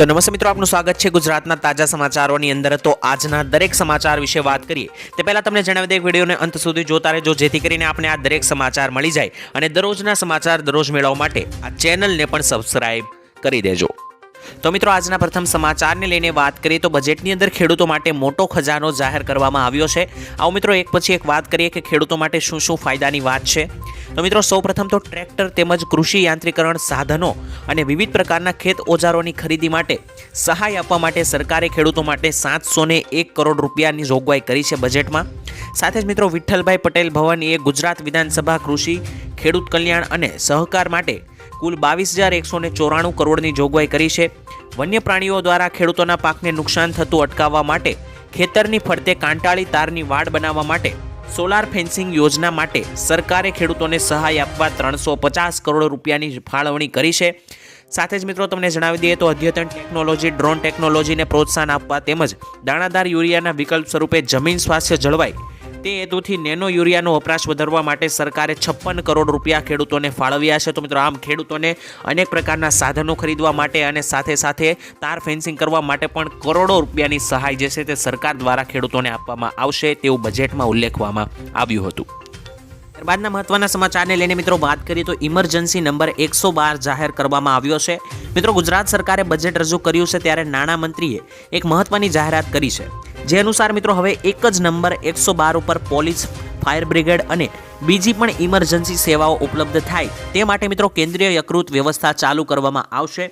તો નમસ્તે મિત્રો, આપનું સ્વાગત છે ગુજરાતના તાજા સમાચારોની અંદર. તો આજના દરેક સમાચાર વિશે વાત કરીએ, તે પહેલાં તમને જણાવી દે વિડીયોને અંત સુધી જોતા રહેજો, જેથી કરીને આપણે આ દરેક સમાચાર મળી જાય અને દરરોજના સમાચાર દરરોજ મેળવવા માટે આ ચેનલને પણ સબસ્ક્રાઈબ કરી દેજો. તો મિત્રો, આજના પ્રથમ સમાચારને લઈને વાત કરીએ તો બજેટની અંદર ખેડૂતો માટે મોટો ખજાનો જાહેર કરવામાં આવ્યો છે. આવો મિત્રો, એક પછી એક વાત કરીએ કે ખેડૂતો માટે શું શું ફાયદાની વાત છે. તો મિત્રો, સૌપ્રથમ તો ટ્રેક્ટર તેમજ કૃષિ યાંત્રીકરણ સાધનો અને વિવિધ પ્રકારના ખેત ઓજારોની ખરીદી માટે સહાય આપવા માટે સરકારે ખેડૂતો માટે સાતસો એક કરોડ રૂપિયાની જોગવાઈ કરી છે બજેટમાં. સાથે જ મિત્રો, વિઠ્ઠલભાઈ પટેલ ભવન એ ગુજરાત વિધાનસભા કૃષિ, ખેડૂત કલ્યાણ અને સહકાર માટે કુલ બાવીસ હજાર એકસો ચોરાણું કરોડની જોગવાઈ કરી છે. વન્ય પ્રાણીઓ દ્વારા ખેડૂતોના પાકને નુકસાન થતું અટકાવવા માટે, ખેતરની ફરતે કાંટાળી તારની વાડ બનાવવા માટે, સોલાર ફેન્સિંગ યોજના માટે સરકારે ખેડૂતોને સહાય આપવા ત્રણસો પચાસ કરોડ રૂપિયાની ફાળવણી કરી છે. સાથે જ મિત્રો, તમને જણાવી દઈએ તો અદ્યતન ટેકનોલોજી, ડ્રોન ટેકનોલોજીને પ્રોત્સાહન આપવા તેમજ દાણાદાર યુરિયાના વિકલ્પ સ્વરૂપે જમીન સ્વાસ્થ્ય જળવાય તે હેતુથી નેનો યુરિયાનો વપરાશ વધારવા માટે સરકારે છપ્પન કરોડ રૂપિયા ખેડૂતોને ફાળવ્યા છે. તો મિત્રો, આમ ખેડૂતોને અનેક પ્રકારના સાધનો ખરીદવા માટે અને સાથે સાથે તાર ફેન્સિંગ કરવા માટે પણ કરોડો રૂપિયાની સહાય જે છે તે સરકાર દ્વારા ખેડૂતોને આપવામાં આવશે તેવું બજેટમાં ઉલ્લેખવામાં આવ્યું હતું. ત્યારબાદના મહત્વના સમાચારને લઈને મિત્રો વાત કરીએ તો ઇમરજન્સી નંબર એકસો બાર જાહેર કરવામાં આવ્યો છે. મિત્રો, ગુજરાત સરકારે બજેટ રજૂ કર્યું છે ત્યારે નાણામંત્રીએ એક મહત્વની જાહેરાત કરી છે. જે અનુસાર મિત્રો હવે એક જ નંબર એકસો બાર ઉપર પોલીસ, ફાયર બ્રિગેડ અને બીજી પણ ઇમરજન્સી સેવાઓ ઉપલબ્ધ થાય તે માટે મિત્રો કેન્દ્રીય યકૃત વ્યવસ્થા ચાલુ કરવામાં આવશે.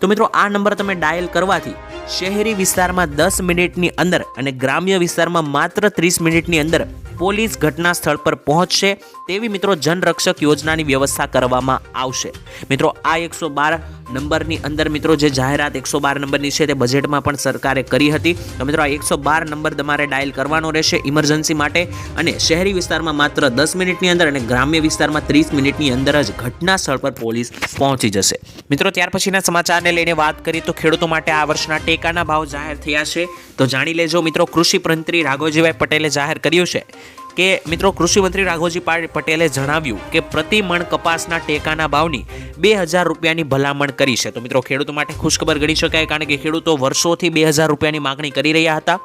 તો મિત્રો આ નંબર તમે ડાયલ કરવાથી શહેરી વિસ્તારમાં દસ મિનિટની અંદર અને ગ્રામ્ય વિસ્તારમાં માત્ર ત્રીસ મિનિટની અંદર પોલીસ ઘટના સ્થળ પર પહોંચશે તેવી મિત્રો જનરક્ષક યોજનાની વ્યવસ્થા કરવામાં આવશે. મિત્રો, આ એકસો બાર નંબરની અંદર મિત્રો જે જાહેરાત એકસો બાર નંબરની છે તે બજેટમાં પણ સરકારે કરી હતી. તો મિત્રો, આ એકસો બાર નંબર તમારે ડાયલ કરવાનો રહેશે ઇમરજન્સી માટે અને શહેરી વિસ્તારમાં માત્ર દસ મિનિટની અંદર અને ગ્રામ્ય વિસ્તારમાં ત્રીસ મિનિટની અંદર જ ઘટના સ્થળ પર પોલીસ પહોંચી જશે. મિત્રો, ત્યાર પછીના સમાચારને લઈને વાત કરીએ તો ખેડૂતો માટે આ વર્ષના ટેકાના ભાવ જાહેર થયા છે. તો જાણી લેજો મિત્રો, કૃષિ મંત્રી રાઘવજીભાઈ પટેલે જાહેર કર્યું છે કે મિત્રો કૃષિમંત્રી રાઘોજી પટેલે જણાવ્યું કે પ્રતિ મણ કપાસના ટેકાના ભાવની બે હજાર રૂપિયાની ભલામણ કરી છે. તો મિત્રો ખેડૂતો માટે ખુશખબર ગણી શકાય કારણ કે ખેડૂતો વર્ષોથી બે હજાર રૂપિયાની માગણી કરી રહ્યા હતા.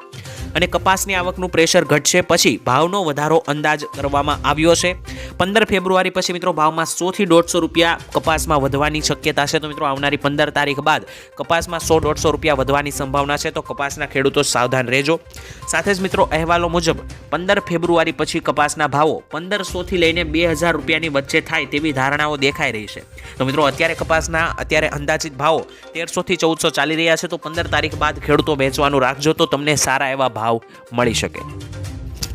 અને કપાસની આવકનું પ્રેશર ઘટશે પછી ભાવનો વધારો અંદાજ કરવામાં આવ્યો છે. પંદર ફેબ્રુઆરી પછી મિત્રો ભાવમાં સોથી દોઢસો રૂપિયા કપાસમાં વધવાની શક્યતા છે. તો મિત્રો આવનારી પંદર તારીખ બાદ કપાસમાં સો દોઢસો રૂપિયા વધવાની સંભાવના છે. તો કપાસના ખેડૂતો સાવધાન રહેજો. સાથે જ મિત્રો અહેવાલો મુજબ પંદર ફેબ્રુઆરી પછી કપાસના ભાવો પંદરસોથી લઈને બે હજાર રૂપિયાની વચ્ચે થાય તેવી ધારણાઓ દેખાઈ રહી છે. તો મિત્રો અત્યારે કપાસના અત્યારે અંદાજિત ભાવો તેરસોથી ચૌદસો ચાલી રહ્યા છે. તો પંદર તારીખ બાદ ખેડૂતો વેચવાનું રાખજો. તો તમને સારા એવા ભાવ મળી શકે.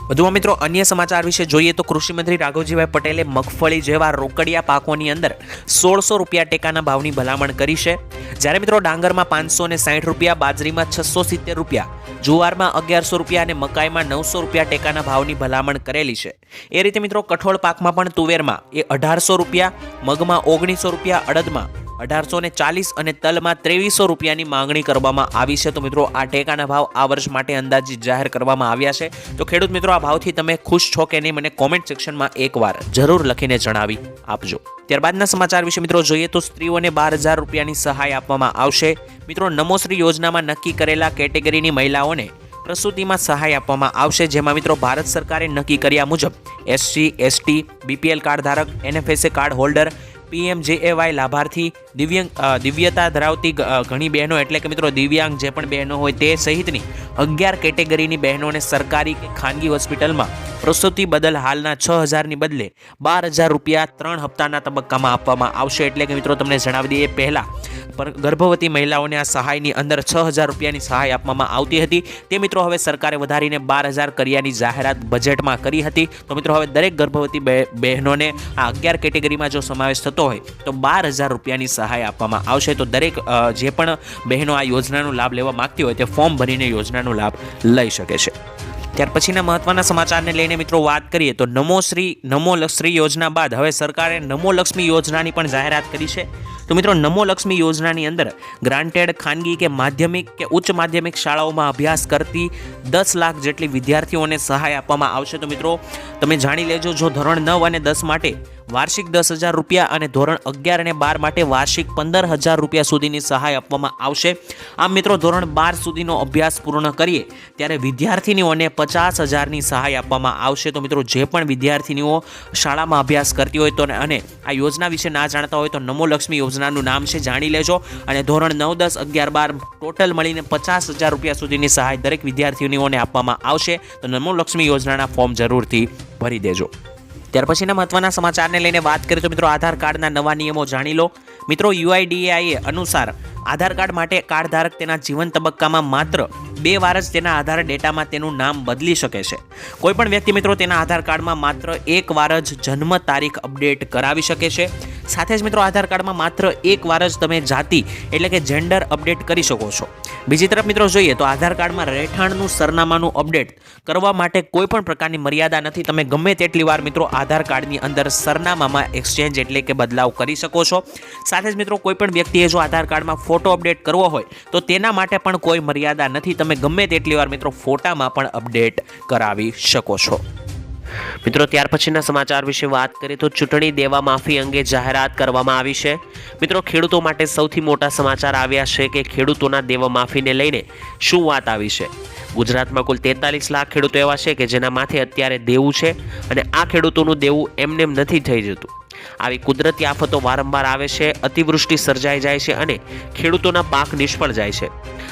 વધુમાં મિત્રો, અન્ય સમાચાર વિશે જોઈએ તો કૃષિમંત્રી રાઘવજીભાઈ પટેલે મગફળી જેવા રોકડિયા પાકોની અંદર સોળસો રૂપિયા ટેકાના ભાવની ભલામણ કરી છે. જ્યારે મિત્રો, ડાંગરમાં પાંચસો ને સાઠ રૂપિયા, બાજરીમાં છસો સિત્તેર રૂપિયા, જુવારમાં અગિયારસો રૂપિયા અને મકાઈમાં નવસો રૂપિયા ટેકાના ભાવની ભલામણ કરેલી છે. એ રીતે મિત્રો, કઠોળ પાકમાં પણ તુવેરમાં એ અઢારસો રૂપિયા, મગમાં ઓગણીસો રૂપિયા, અડદમાં અઢારસો ને ચાલીસ અને તલમાં ત્રેવીસો રૂપિયાની માંગણી કરવામાં આવી છે. તો મિત્રો, આ ટેકાના ભાવ આ વર્ષ માટે અંદાજિત જાહેર કરવામાં આવ્યા છે. તો ખેડૂત મિત્રો, આ ભાવથી તમે ખુશ છો કે નહીં, મને કોમેન્ટ સેક્શનમાં એકવાર જરૂર લખીને જણાવી આપજો. ત્યારબાદના સમાચાર વિશે મિત્રો જોઈએ તો સ્ત્રીઓને બાર હજાર રૂપિયાની સહાય આપવામાં આવશે. મિત્રો, નમોશ્રી યોજનામાં નક્કી કરેલા કેટેગરીની મહિલાઓને પ્રસૂતિમાં સહાય આપવામાં આવશે. જેમાં મિત્રો, ભારત સરકારે નક્કી કર્યા મુજબ એસસી, એસટી, બીપીએલ કાર્ડ ધારક એનએફએસએ કાર્ડ હોલ્ડર પીએમજેએવાય લાભાર્થી દિવ્યાંગ દિવ્યતા ધરાવતી ઘણી બહેનો એટલે કે મિત્રો દિવ્યાંગ જે પણ બહેનો હોય તે સહિતની અગિયાર કેટેગરીની બહેનોને સરકારી કે ખાનગી હોસ્પિટલમાં પ્રસૂતિ બદલ હાલના છ હજારની બદલે બાર હજાર રૂપિયા ત્રણ હપ્તાના તબક્કામાં આપવામાં આવશે. એટલે કે મિત્રો તમને જણાવી દઈએ, પહેલાં પર ગર્ભવતી મહિલાઓને આ સહાયની અંદર છ હજાર રૂપિયાની સહાય આપવામાં આવતી હતી. તે મિત્રો હવે સરકારે વધારીને બાર હજાર કર્યાની જાહેરાત બજેટમાં કરી હતી. તો મિત્રો હવે દરેક ગર્ભવતી બહે- બહેનોને આ અગિયાર કેટેગરીમાં જો સમાવેશ થતો હોય, તો બાર હજાર રૂપિયાની સહાય આપવામાં આવશે. તો દરેક જે પણ બહેનો આ યોજનાનો લાભ લેવા માંગતી હોય, તે ફોર્મ ભરીને યોજનાનો લાભ લઈ શકે છે. ત્યાર પછીના મહત્વના સમાચારને લઈને મિત્રો વાત કરીએ તો નમો શ્રી, નમો લક્ષ્મી યોજના બાદ હવે સરકારે નમો લક્ષ્મી યોજનાની પણ જાહેરાત કરી છે. તો મિત્રો નમો લક્ષ્મી યોજનાની અંદર ગ્રાન્ટેડ ખાનગી કે માધ્યમિક કે ઉચ્ચ માધ્યમિક શાળાઓમાં અભ્યાસ કરતી દસ લાખ જેટલી વિદ્યાર્થીઓને સહાય આપવામાં આવશે. તો મિત્રો તમે જાણી લેજો, જો ધોરણ નવ અને દસ માટે વાર્ષિક દસ હજાર રૂપિયા અને ધોરણ અગિયાર અને બાર માટે વાર્ષિક પંદર હજાર રૂપિયા સુધીની સહાય આપવામાં આવશે. આમ મિત્રો, ધોરણ બાર સુધીનો અભ્યાસ પૂર્ણ કરીએ, ત્યારે વિદ્યાર્થીનીઓને પચાસ હજારની સહાય આપવામાં આવશે. તો મિત્રો, જે પણ વિદ્યાર્થીનીઓ શાળામાં અભ્યાસ કરતી હોય તો અને આ યોજના વિશે ના જાણતા હોય તો નમો લક્ષ્મી યોજનાનું નામ છે, જાણી લેજો. અને ધોરણ નવ, દસ, અગિયાર, બાર ટોટલ મળીને પચાસ હજાર રૂપિયા સુધીની સહાય દરેક વિદ્યાર્થીઓને આપવામાં આવશે. તો નમો લક્ષ્મી યોજનાના ફોર્મ જરૂરથી ભરી દેજો. ત્યાર પછીના મહત્વના સમાચારને લઈને વાત કરીએ તો મિત્રો, આધાર કાર્ડના નવા નિયમો જાણી લો. મિત્રો યુઆઈડીએઆઈએ અનુસાર આધાર કાર્ડ માટે કાર્ડ ધારક તેના જીવન તબક્કામાં માત્ર બે વાર જ તેના આધાર ડેટામાં તેનું નામ બદલી શકે છે. કોઈપણ વ્યક્તિ મિત્રો તેના આધાર કાર્ડમાં માત્ર એક વાર જ જન્મ તારીખ અપડેટ કરાવી શકે છે. સાથે જ મિત્રો આધાર કાર્ડમાં માત્ર એક વાર જ તમે જાતિ એટલે કે જેન્ડર અપડેટ કરી શકો છો. બીજી તરફ મિત્રો જોઈએ તો આધાર કાર્ડમાં રહેઠાણનું સરનામાનું અપડેટ કરવા માટે કોઈ પણ પ્રકારની મર્યાદા નથી. તમે ગમે તેટલી વાર મિત્રો આધાર કાર્ડની અંદર સરનામામાં એક્સચેન્જ એટલે કે બદલાવ કરી શકો છો. સાથે જ મિત્રો કોઈપણ વ્યક્તિએ જો આધાર કાર્ડમાં ફોટો અપડેટ કરવો હોય, તો તેના માટે પણ કોઈ મર્યાદા નથી. તમે ગમે તેટલી વાર મિત્રો ફોટામાં પણ અપડેટ કરાવી શકો છો. મિત્રો, ત્યાર પછીના સમાચાર વિશે વાત કરીએ તો ચૂંટણી દેવા માફી અંગે જાહેરાત કરવામાં આવી છે. મિત્રો, ખેડૂતો માટે સૌથી મોટા સમાચાર આવ્યા છે કે ખેડૂતોના દેવા માફીને લઈને શું વાત આવી છે? ગુજરાતમાં કુલ તેતાલીસ લાખ ખેડૂતો એવા છે કે જેના માથે અત્યારે દેવું છે અને આ ખેડૂતોનું દેવું એમનેમ નથી થઈ જતું. આવી કુદરતી આફતો વારંવાર આવે છે, અતિવૃષ્ટિ સર્જાઈ જાય છે અને ખેડૂતોના પાક નિષ્ફળ જાય છે.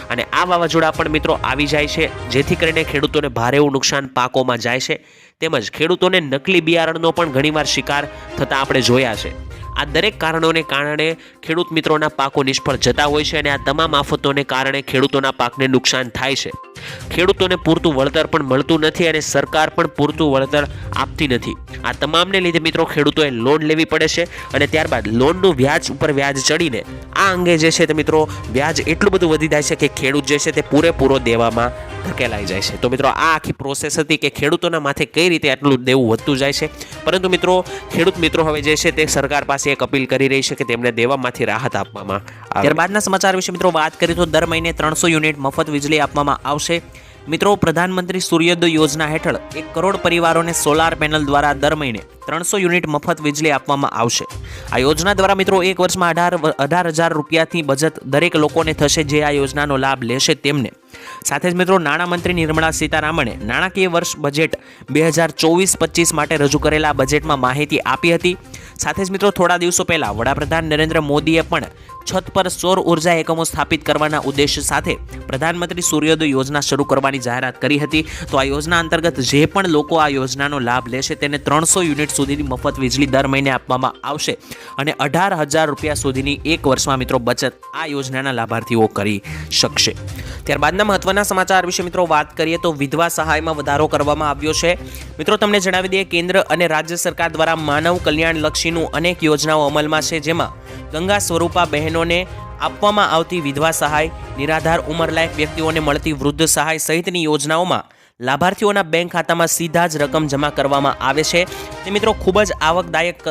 અને આ વાવાઝોડા પણ મિત્રો આવી જાય છે, જેથી કરીને ખેડૂતોને ભારે એવું નુકસાન પાકોમાં જાય છે. તેમજ ખેડૂતોને નકલી બિયારણનો પણ ઘણીવાર શિકાર થતા આપણે જોયા છે. આ દરેક કારણોને કારણે ખેડૂત મિત્રોના પાકો નિષ્ફળ જતા હોય છે અને આ તમામ આફતોને કારણે ખેડૂતોના પાકને નુકસાન થાય છે. ખેડૂતોને પૂરતું વળતર પણ મળતું નથી અને સરકાર પણ પૂરતું વળતર આપતી નથી. આ તમામને લીધે મિત્રો ખેડૂતોએ લોન લેવી પડે છે અને ત્યારબાદ લોનનું વ્યાજ ઉપર વ્યાજ ચડીને આ અંગે જે છે તે મિત્રો વ્યાજ એટલું બધું વધી જાય છે કે ખેડૂત જે છે તે પૂરેપૂરો દેવામાં ધકેલાઈ જાય છે. તો મિત્રો આ આખી પ્રોસેસ હતી કે ખેડૂતોના માથે કઈ રીતે આટલું દેવું વધતું જાય છે. પરંતુ મિત્રો ખેડૂત મિત્રો હવે જે છે તે સરકાર પાસે એક અપીલ કરી રહી છે કે તેમને દેવામાંથી રાહત આપવામાં ત્યારબાદના સમાચાર વિશે મિત્રો વાત કરીએ તો દર મહિને ત્રણસો યુનિટ મફત વીજળી આપવામાં આવશે. મિત્રો, પ્રધાનમંત્રી સૂર્યોદય યોજના હેઠળ એક કરોડ પરિવારોને સોલાર પેનલ દ્વારા દર મહિને ત્રણસો યુનિટ મફત વીજળી આપવામાં આવશે. આ યોજના દ્વારા મિત્રો એક વર્ષમાં અઢાર અઢાર હજાર રૂપિયાથી બચત દરેક લોકોને થશે જે આ યોજનાનો લાભ લેશે તેમને. સાથે જ મિત્રો નાણામંત્રી નિર્મળા સીતારામણે નાણાકીય વર્ષ બજેટ બે હજાર ચોવીસ પચીસ માટે રજૂ કરેલા બજેટમાં માહિતી આપી હતી. સાથે જ મિત્રો, થોડા દિવસો પહેલાં વડાપ્રધાન નરેન્દ્ર મોદીએ પણ છત પર સૌર ઊર્જા એકમો સ્થાપિત કરવાના ઉદ્દેશ સાથે પ્રધાનમંત્રી સૂર્યોદય યોજના શરૂ કરવાની જાહેરાત કરી હતી. તો આ યોજના અંતર્ગત જે પણ લોકો આ યોજનાનો લાભ લેશે તેને ત્રણસો યુનિટ સુધીની મફત વીજળી દર મહિને આપવામાં આવશે અને અઢાર હજાર રૂપિયા સુધીની એક વર્ષમાં મિત્રો બચત આ યોજનાના લાભાર્થીઓ કરી શકશે. ત્યારબાદના મહત્વના સમાચાર વિશે મિત્રો વાત કરીએ તો વિધવા સહાયમાં વધારો કરવામાં આવ્યો છે. મિત્રો તમને જણાવી દઈએ, કેન્દ્ર અને રાજ્ય સરકાર દ્વારા માનવ કલ્યાણ લક્ષીનું અનેક યોજનાઓ અમલમાં છે, જેમાં ગંગા સ્વરૂપા બહેનોને આપવામાં આવતી વિધવા સહાય નિરાધાર ઉંમરલાયક વ્યક્તિઓને મળતી વૃદ્ધ સહાય સહિતની યોજનાઓમાં લાભાર્થીઓના બેંક ખાતામાં સીધા જ રકમ જમા કરવામાં આવે છે. તે મિત્રો ખૂબ જ આવકદાયક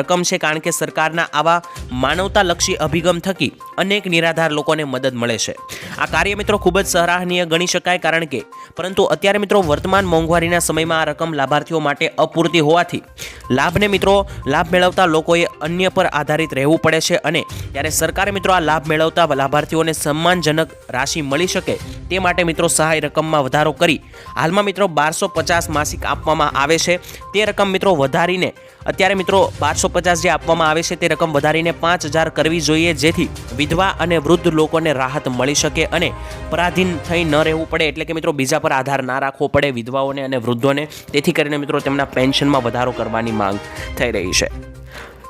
રકમ છે કારણ કે સરકારના આવા માનવતાલક્ષી અભિગમ થકી અનેક નિરાધાર લોકોને મદદ મળે છે. આ કાર્ય મિત્રો ખૂબ જ સરાહનીય ગણી શકાય કારણ કે, પરંતુ અત્યારે મિત્રો વર્તમાન મોંઘવારીના સમયમાં આ રકમ લાભાર્થીઓ માટે અપૂરતી હોવાથી લાભને મિત્રો લાભ મેળવતા લોકોએ અન્ય પર આધારિત રહેવું પડે છે અને ત્યારે સરકારે મિત્રો આ લાભ મેળવતા લાભાર્થીઓને સન્માનજનક રાશિ મળી શકે તે માટે મિત્રો સહાય રકમમાં વધારો કરી હાલમાં મિત્રો બારસો પચાસ માસિક આપવામાં આવે છે. તે રકમ મિત્રો વધારીને, અત્યારે મિત્રો બારસો પચાસ જે આપવામાં આવે છે તે રકમ વધારીને પાંચ હજાર કરવી જોઈએ જેથી વિધવા અને વૃદ્ધ લોકોને રાહત મળી શકે અને પરાધીન થઈ ન રહેવું પડે એટલે કે મિત્રો બીજા પર આધાર ના રાખવો પડે વિધવાઓને અને વૃદ્ધોને. તેથી કરીને મિત્રો તેમના પેન્શનમાં વધારો કરવાની માંગ થઈ રહી છે.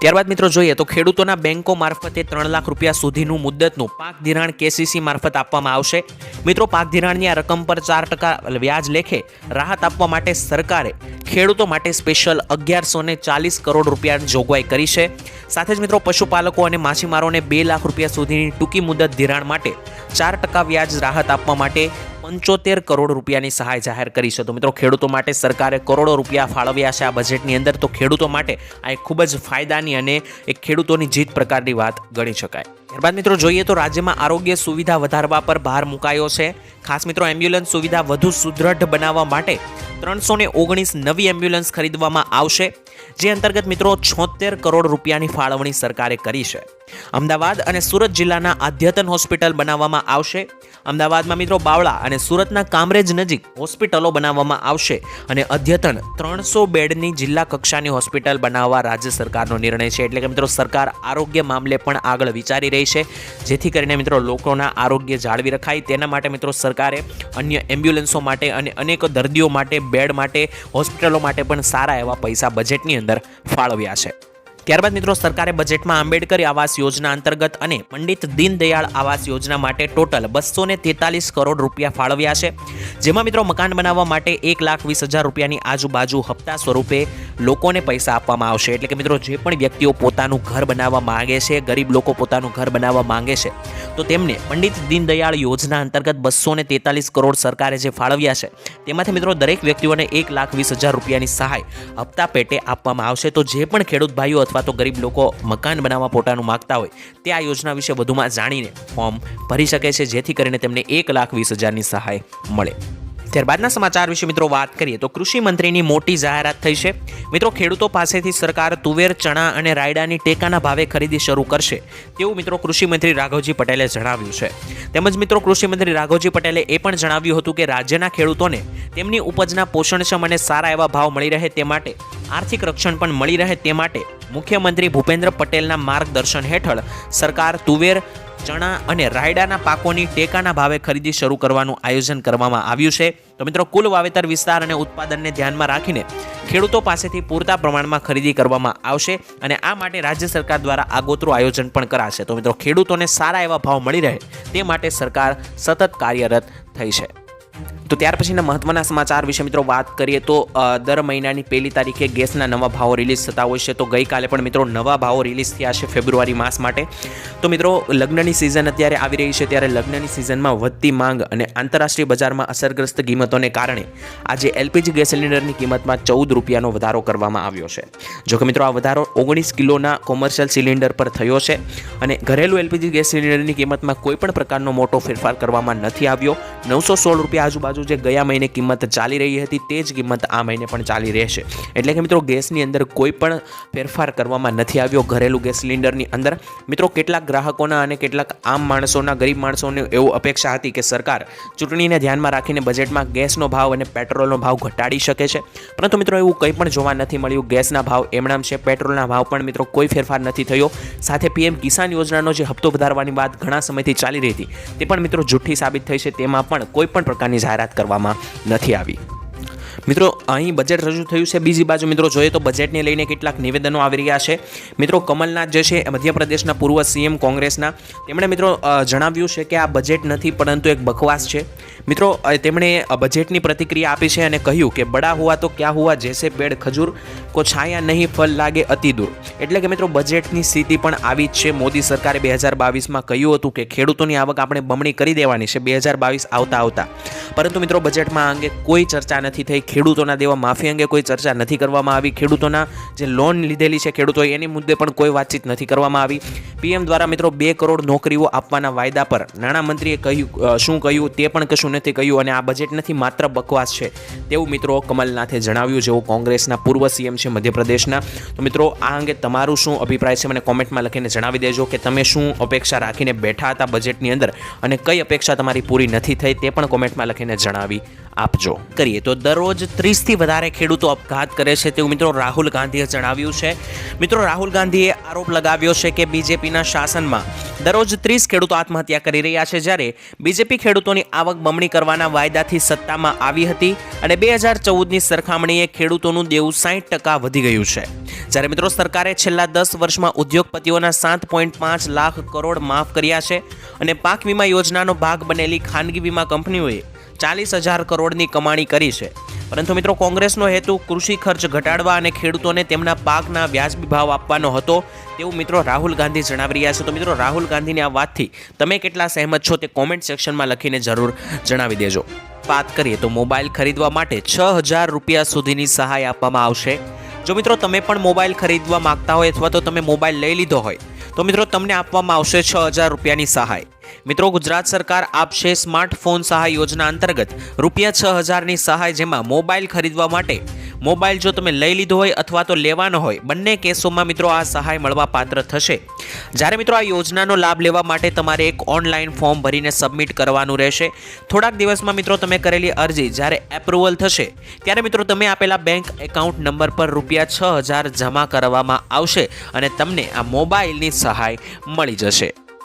ત્યારબાદ મિત્રો જોઈએ તો ખેડૂતોના બેંકો મારફતે ત્રણ લાખ રૂપિયા સુધીનું મુદ્દતનું પાક ધિરાણ કેસીસી મારફત આપવામાં આવશે. મિત્રો, પાક ધિરાણની આ રકમ પર ચાર ટકા વ્યાજ લેખે રાહત આપવા માટે સરકારે ખેડૂતો માટે સ્પેશિયલ અગિયારસો ચાલીસ કરોડ રૂપિયાની જોગવાઈ કરી છે. સાથે જ મિત્રો, પશુપાલકો અને માછીમારોને બે લાખ રૂપિયા સુધીની ટૂંકી મુદત ધિરાણ માટે ચાર ટકા વ્યાજ રાહત આપવા માટે પંચોતેર કરોડ રૂપિયાની સહાય જાહેર કરી છે. તો મિત્રો, ખેડૂતો માટે સરકારે કરોડો રૂપિયા ફાળવ્યા છે આ બજેટની અંદર. તો ખેડૂતો માટે આ એક ખૂબ જ ફાયદાની અને એક ખેડૂતોની જીત પ્રકારની વાત ગણી શકાય. ત્યારબાદ મિત્રો, જોઈએ તો રાજ્યમાં આરોગ્ય સુવિધા વધારવા પર ભાર મુકાયો છે. ખાસ મિત્રો એમ્બ્યુલન્સ સુવિધા વધુ સુદૃઢ બનાવવા માટે ત્રણસો ને ઓગણીસ નવી એમ્બ્યુલન્સ ખરીદવામાં આવશે. જે અંતર્ગત મિત્રો, છોતેર કરોડ રૂપિયાની ફાળવણી સરકારે કરી છે. અમદાવાદ અને સુરત જિલ્લાના અદ્યતન હોસ્પિટલ બનાવવામાં આવશે. અમદાવાદમાં મિત્રો બાવળા અને સુરતના કામરેજ નજીક હોસ્પિટલો બનાવવામાં આવશે અને અદ્યતન ત્રણસો બેડની જિલ્લા કક્ષાની હોસ્પિટલ બનાવવા રાજ્ય સરકારનો નિર્ણય છે. એટલે કે મિત્રો સરકાર આરોગ્ય મામલે પણ આગળ વિચારી રહી છે. જેથી કરીને મિત્રો લોકોના આરોગ્ય જાળવી રખાય. તેના માટે મિત્રો સરકારે અન્ય એમ્બ્યુલન્સો માટે અને અનેક દર્દીઓ માટે, બેડ માટે, હોસ્પિટલો માટે પણ સારા એવા પૈસા બજેટની અંદર ફાળવ્યા છે. ત્યારબાદ મિત્રો સરકારે બજેટમાં આંબેડકર આવાસ યોજના અંતર્ગત અને પંડિત દીનદયાળ આવાસ યોજના માટે ટોટલ બસો તેતાલીસ કરોડ રૂપિયા ફાળવ્યા છે. જેમાં મિત્રો મકાન બનાવવા માટે એક લાખ વીસ હજાર રૂપિયાની આજુબાજુ હપ્તા સ્વરૂપે લોકોને પૈસા આપવામાં આવશે. એટલે કે મિત્રો જે પણ વ્યક્તિઓ પોતાનું ઘર બનાવવા માંગે છે, ગરીબ લોકો પોતાનું ઘર બનાવવા માંગે છે, તો તેમને પંડિત દીનદયાળ યોજના અંતર્ગત બસો તેતાલીસ કરોડ સરકારે જે ફાળવ્યા છે, તેમાંથી મિત્રો દરેક વ્યક્તિઓને એક લાખ વીસ હજાર રૂપિયાની સહાય હપ્તા પેટે આપવામાં આવશે. તો જે પણ ખેડૂત ભાઈઓ અથવા તો ગરીબ લોકો મકાન બનાવવા પોતાનું માગતા હોય, તે આ યોજના વિશે વધુમાં જાણીને ફોર્મ ભરી શકે છે, જેથી કરીને તેમને એક લાખ વીસ હજારની સહાય મળે. ત્યારબાદના સમાચાર વિશે મિત્રો વાત કરીએ તો કૃષિ મંત્રીની મોટી જાહેરાત થઈ છે. મિત્રો, ખેડૂતો પાસેથી સરકાર તુવેર, ચણા અને રાયડાની ટેકાના ભાવે ખરીદી શરૂ કરશે તેવું મિત્રો કૃષિ મંત્રી રાઘવજી પટેલે જણાવ્યું છે. તેમજ મિત્રો, કૃષિ મંત્રી રાઘવજી પટેલે એ પણ જણાવ્યું હતું કે રાજ્યના ખેડૂતોને તેમની ઉપજના પોષણક્ષમ અને સારા એવા ભાવ મળી રહે તે માટે, આર્થિક રક્ષણ પણ મળી રહે તે માટે મુખ્યમંત્રી ભૂપેન્દ્ર પટેલના માર્ગદર્શન હેઠળ સરકાર તુવેર ચણા અને રાયડાના પાકોની ટેકાના ભાવે ખરીદી શરૂ કરવાનું આયોજન કરવામાં આવ્યું છે. તો મિત્રો, કુલ વાવેતર વિસ્તાર અને ઉત્પાદનને ધ્યાનમાં રાખીને ખેડૂતો પાસેથી પૂરતા પ્રમાણમાં ખરીદી કરવામાં આવશે અને આ માટે રાજ્ય સરકાર દ્વારા આગોતરું આયોજન પણ કરાશે. તો મિત્રો, ખેડૂતોને સારા એવા ભાવ મળી રહે તે માટે સરકાર સતત કાર્યરત થઈ છે. તો ત્યાર પછીના મહત્વના સમાચાર વિશે મિત્રો વાત કરીએ તો દર મહિનાની પહેલી તારીખે ગેસના નવા ભાવો રિલીઝ થતા હોય છે. તો ગઈકાલે પણ મિત્રો નવા ભાવો રિલીઝ થયા છે ફેબ્રુઆરી માસ માટે. તો મિત્રો લગ્નની સિઝન અત્યારે આવી રહી છે. ત્યારે લગ્નની સિઝનમાં વધતી માંગ અને આંતરરાષ્ટ્રીય બજારમાં અસરગ્રસ્ત કિંમતોને કારણે આજે એલપીજી ગેસ સિલિન્ડરની કિંમતમાં ચૌદ રૂપિયાનો વધારો કરવામાં આવ્યો છે. જોકે મિત્રો આ વધારો ઓગણીસ કિલોના કોમર્શિયલ સિલિન્ડર પર થયો છે અને ઘરેલું એલપીજી ગેસ સિલિન્ડરની કિંમતમાં કોઈ પણ પ્રકારનો મોટો ફેરફાર કરવામાં નથી આવ્યો. નવસો સોળ રૂપિયા આજુબાજુ જે ગયા મહિને કિંમત ચાલી રહી હતી તે જ કિંમત આ મહિને પણ ચાલી રહેશે. એટલે કે મિત્રો ગેસની અંદર કોઈ પણ ફેરફાર કરવામાં નથી આવ્યો. ઘરેલું ગેસ સિલિન્ડરની અંદર મિત્રો કેટલાક ગ્રાહકોના અને કેટલાક આમ માણસોના, ગરીબ માણસોને એવું અપેક્ષા હતી કે સરકાર ચૂંટણીને ધ્યાનમાં રાખીને બજેટમાં ગેસનો ભાવ અને પેટ્રોલનો ભાવ ઘટાડી શકે છે. પરંતુ મિત્રો એવું કંઈ પણ જોવા નથી મળ્યું. ગેસના ભાવ એમણામ છે, પેટ્રોલના ભાવ પણ મિત્રો કોઈ ફેરફાર નથી થયો. સાથે પીએમ કિસાન યોજનાનો જે હપ્તો વધારવાની વાત ઘણા સમયથી ચાલી રહી હતી, તે પણ મિત્રો જુઠ્ઠી સાબિત થઈ છે. તેમાં પણ કોઈ પણ પ્રકારની જાહેરાત કરવામાં નથી આવી. મિત્રો, અહીં બજેટ રજૂ થયું છે બીજી બાજુ. મિત્રો, જોઈએ તો બજેટને લઈને કેટલાક નિવેદનો આવી રહ્યા છે. મિત્રો, કમલનાથ જે છે મધ્યપ્રદેશના પૂર્વ સીએમ કોંગ્રેસના. તેમણે, મિત્રો જણાવ્યું છે કે આ બજેટ નથી, પરંતુ એક બકવાસ છે. મિત્રો તેમણે બજેટની પ્રતિક્રિયા આપી છે અને કહ્યું કે બડા હુઆ તો ક્યાં હુઆ જેસે પેડ ખજૂર, કો છાયા નહીં ફલ લાગે અતિ દૂર. એટલે કે, મિત્રો બજેટની સ્થિતિ પણ આવી જ છે. મોદી સરકારે બે હજાર બાવીસમાં કહ્યું હતું કે ખેડૂતોની આવક આપણે બમણી કરી દેવાની છે બે હજાર બાવીસ આવતા આવતા. પરંતુ મિત્રો બજેટમાં આ અંગે કોઈ ચર્ચા નથી થઈ. ખેડૂતોના દેવા માફી અંગે કોઈ ચર્ચા નથી કરવામાં આવી. ખેડૂતોના જે લોન લીધેલી છે ખેડૂતોએ, એની મુદ્દે પણ કોઈ વાતચીત નથી કરવામાં આવી. પીએમ દ્વારા મિત્રો બે કરોડ નોકરીઓ આપવાના વાયદા પર નાણામંત્રીએ કહ્યું શું કહ્યું તે પણ કશું નથી કહ્યું અને આ બજેટ નથી, માત્ર બકવાસ છે તેવું મિત્રો કમલનાથે જણાવ્યું, જેઓ કોંગ્રેસના પૂર્વ સીએમ છે મધ્યપ્રદેશના. તો મિત્રો આ અંગે તમારું શું અભિપ્રાય છે? મને કોમેન્ટમાં લખીને જણાવી દેજો કે તમે શું અપેક્ષા રાખીને બેઠા હતા બજેટની અંદર અને કઈ અપેક્ષા તમારી પૂરી નથી થઈ તે પણ કોમેન્ટમાં લખીને જણાવી આપજો. કરીએ તો દરરોજ ત્રીસથી વધારે ખેડૂતો આપઘાત કરે છે તેવું મિત્રો રાહુલ ગાંધીએ જણાવ્યું છે. મિત્રો, રાહુલ ગાંધીએ આરોપ લગાવ્યો છે કે બીજેપીના શાસનમાં દરરોજ ત્રીસ ખેડૂતો આત્મહત્યા કરી રહ્યા છે જ્યારે બીજેપી ખેડૂતોની આવક બમણી કરવાના વાયદાથી સત્તામાં આવી હતી અને બે હજાર ચૌદની સરખામણીએ ખેડૂતોનું દેવું સાઠ ટકા વધી ગયું છે. જ્યારે મિત્રો, સરકારે છેલ્લા દસ વર્ષમાં ઉદ્યોગપતિઓના સાત પોઈન્ટ પાંચ લાખ કરોડ માફ કર્યા છે અને પાક વીમા યોજનાનો ભાગ બનેલી ખાનગી વીમા કંપનીઓએ ચાલીસ હજાર કરોડની કમાણી કરી છે. પરંતુ મિત્રો કોંગ્રેસનો હેતુ કૃષિ ખર્ચ ઘટાડવા અને ખેડૂતોને તેમના પાકના વ્યાજબી ભાવ આપવાનો હતો તેવું મિત્રો રાહુલ ગાંધી જણાવી રહ્યા છે. તો મિત્રો રાહુલ ગાંધીની આ વાતથી તમે કેટલા સહેમત છો તે કોમેન્ટ સેક્શનમાં લખીને જરૂર જણાવી દેજો. વાત કરીએ તો મોબાઈલ ખરીદવા માટે છ હજાર રૂપિયા સુધીની સહાય આપવામાં આવશે. જો મિત્રો તમે પણ મોબાઈલ ખરીદવા માંગતા હોય અથવા તો તમે મોબાઈલ લઈ લીધો હોય, તો મિત્રો તમને આપવામાં આવશે છ હજાર રૂપિયાની સહાય. મિત્રો, ગુજરાત સરકાર આપશે સ્માર્ટફોન સહાય યોજના અંતર્ગત રૂપિયા છ હજારની સહાય જેમાં મોબાઈલ ખરીદવા માટે. મોબાઈલ જો તમે લઈ લીધો હોય અથવા તો લેવાનો હોય, બંને કેસોમાં મિત્રો આ સહાય મળવા પાત્ર થશે. જ્યારે મિત્રો આ યોજનાનો લાભ લેવા માટે તમારે એક ઓનલાઈન ફોર્મ ભરીને સબમિટ કરવાનું રહેશે. થોડાક દિવસમાં મિત્રો તમે કરેલી અરજી જ્યારે એપ્રુવલ થશે, ત્યારે મિત્રો તમે આપેલા બેંક એકાઉન્ટ નંબર પર રૂપિયા છ હજાર જમા કરવામાં આવશે અને તમને આ મોબાઈલની સહાય મળી જશે.